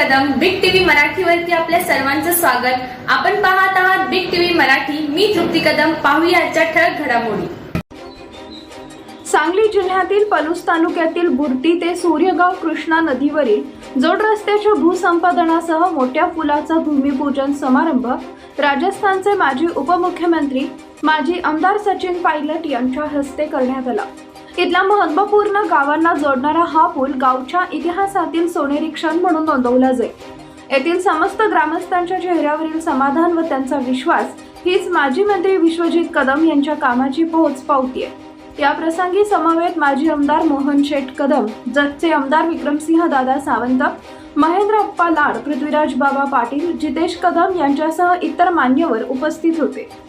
Kadam. Big TV मराठीवरती आपल्या सर्वांचं स्वागत. आपण पाहत आहात बिग टीव्ही मराठी. मी तृप्ती कदम. पाहूया आजच्या ठळक घडामोडी. सांगली जिल्ह्यातील पलूस तालुक्यातील बुर्टी ते सूर्यगाव कृष्णा नदीवरील जोड रस्त्याच्या भूसंपादनासह मोठ्या पुलाचा भूमिपूजन समारंभ राजस्थानचे माजी उपमुख्यमंत्री माजी आमदार सचिन पायलट यांच्या हस्ते करण्यात आला. इथल्या महत्त्वपूर्ण गावांना जोडणारा हा पूल गावच्या इतिहासातील सोनेरी क्षण म्हणून नोंदवला जाईल. येथील समस्त ग्रामस्थांच्या चेहऱ्यावरील समाधान व त्यांचा विश्वास हीच माजी मंत्री विश्वजित कदम यांच्या कामाची पोहोच पावतीये. या प्रसंगी समवेत माजी आमदार मोहन शेठ कदम जतचे आमदार विक्रमसिंह दादा सावंत महेंद्र अप्पा लाड पृथ्वीराज बाबा पाटील जितेश कदम यांच्यासह इतर मान्यवर उपस्थित होते.